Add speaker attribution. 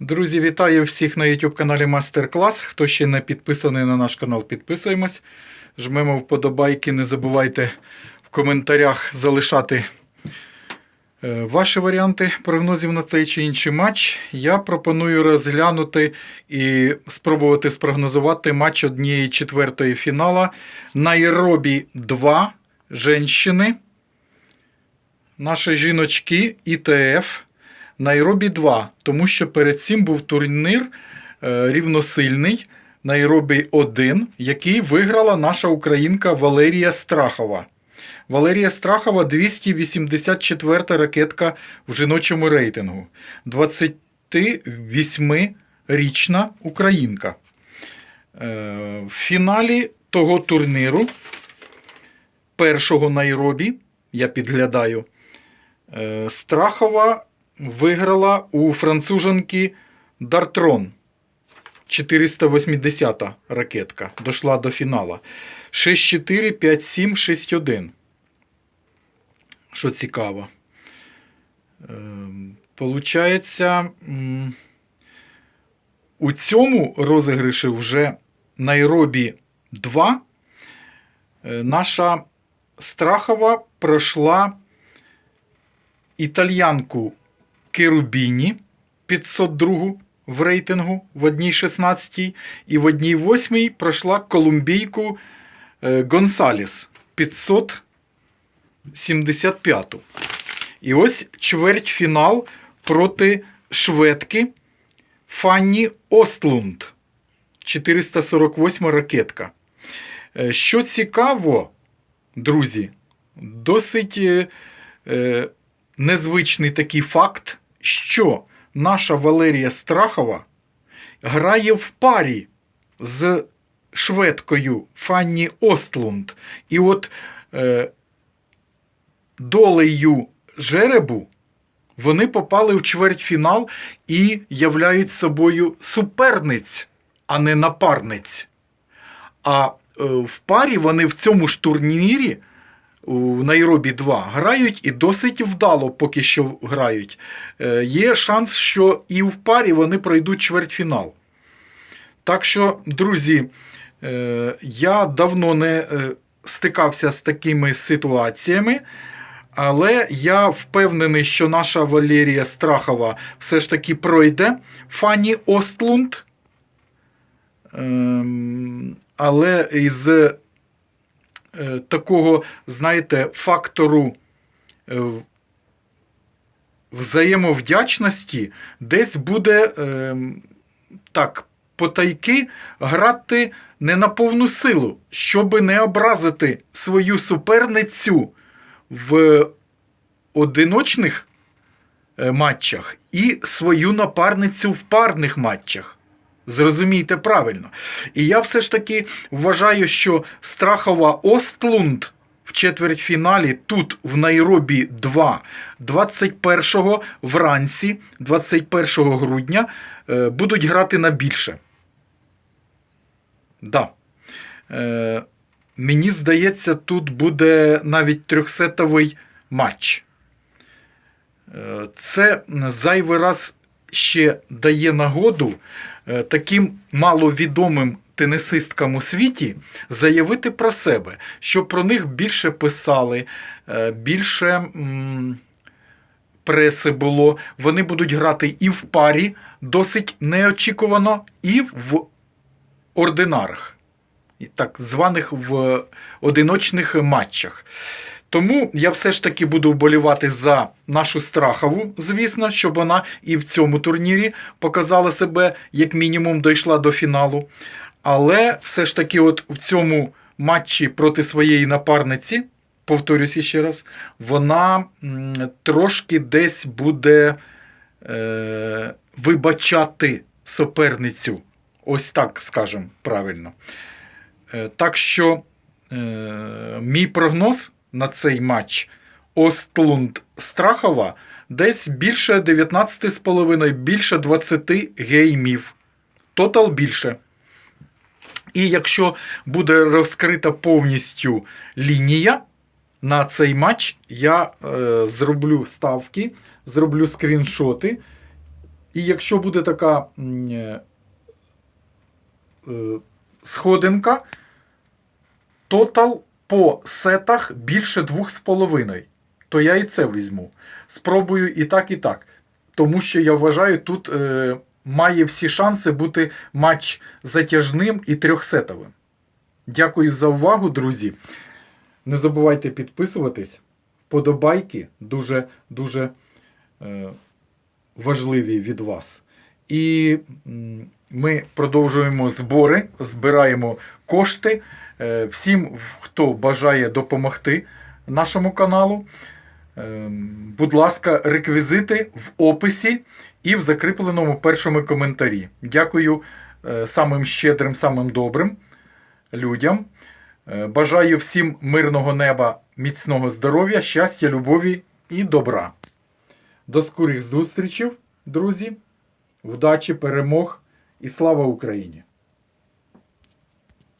Speaker 1: Друзі, вітаю всіх на YouTube каналі Мастер Клас. Хто ще не підписаний на наш канал, підписуємось. Жмемо вподобайки. Не забувайте в коментарях залишати е, ваші варіанти прогнозів на цей чи інший матч. Я пропоную розглянути і спробувати спрогнозувати матч однієї четвертої фінала. Найробі 2 женщини. Наші жіночки ІТФ. Найробі 2, тому що перед цим був турнір е, рівносильний Найробі 1, який виграла наша українка Валерія Страхова. Валерія Страхова 284 ракетка в жіночому рейтингу. 28-річна українка. Е, в фіналі того турніру, першого Найробі, я підглядаю, е, Страхова виграла у француженки Дартрон. 480 ракетка. Дошла до фінала. 6-4, 5-7, 6-1. Що цікаво. Ем, Получається, у цьому розіграші вже Найробі 2. е, Наша Страхова пройшла італьянку Керубіні 502 в рейтингу в одній 16 і в одній 8 пройшла колумбійку е, Гонсаліс 575. І ось чвертьфінал проти шведки Фанні Остлунд 448 ракетка. Е, Що цікаво, друзі, досить е, е, незвичний такий факт, що наша Валерія Страхова грає в парі з шведкою Фанні Остлунд. І от е, долею жеребу вони попали в чвертьфінал і являють собою суперниць, а не напарниць. А е, в парі вони в цьому ж турнірі у Найробі 2 грають і досить вдало поки що грають. Е, Є шанс, що і в парі вони пройдуть чвертьфінал. Так що, друзі, е, я давно не е, стикався з такими ситуаціями. Але я впевнений, що наша Валерія Страхова все ж таки пройде Фані Остлунд. Ем, але із такого, знаєте, фактору е, взаємовдячності десь буде ем, так, потайки грати не на повну силу, щоб не образити свою суперницю в одиночних е, матчах і свою напарницю в парних матчах. Зрозумійте правильно. І я все ж таки вважаю, що Страхова Остлунд в четвертьфіналі тут в Найробі 2 21 вранці, 21 грудня, е, будуть грати на більше. Да. Е, мені здається, тут буде навіть трьохсетовий матч. Е, Це зайвий раз ще дає нагоду е, таким маловідомим тенісисткам у світі заявити про себе, щоб про них більше писали, е, більше преси було. Вони будуть грати і в парі досить неочікувано, і в ординарах, так званих в одиночних матчах. Тому я все ж таки буду вболівати за нашу страхову, звісно, щоб вона і в цьому турнірі показала себе, як мінімум, дійшла до фіналу. Але все ж таки, от в цьому матчі проти своєї напарниці, повторюсь ще раз, вона трошки десь буде е, вибачати суперницю. Ось так скажемо правильно. Е, так що е, мій прогноз на цей матч Остлунд Страхова десь більше 19,5, більше 20 геймів. Тотал більше. І якщо буде розкрита повністю лінія на цей матч, я е, зроблю ставки, зроблю скріншоти І якщо буде така е, е, сходинка, тотал по сетах більше 2,5, то я і це візьму. Спробую і так, і так. Тому що я вважаю, тут е, має всі шанси бути матч затяжним і трьохсетовим. Дякую за увагу, друзі. Не забувайте підписуватись. Подобайки дуже дуже е, важливі від вас. І ми продовжуємо збори, збираємо кошти. Е, всім, хто бажає допомогти нашому каналу. е, Будь ласка, реквізити в описі і в закріпленому першому коментарі. Дякую е, самим щедрим, самим добрим людям. Е, Бажаю всім мирного неба, міцного здоров'я, щастя, любові і добра. До скорих зустрічей, друзі. Вдачі, перемог і слава Україні!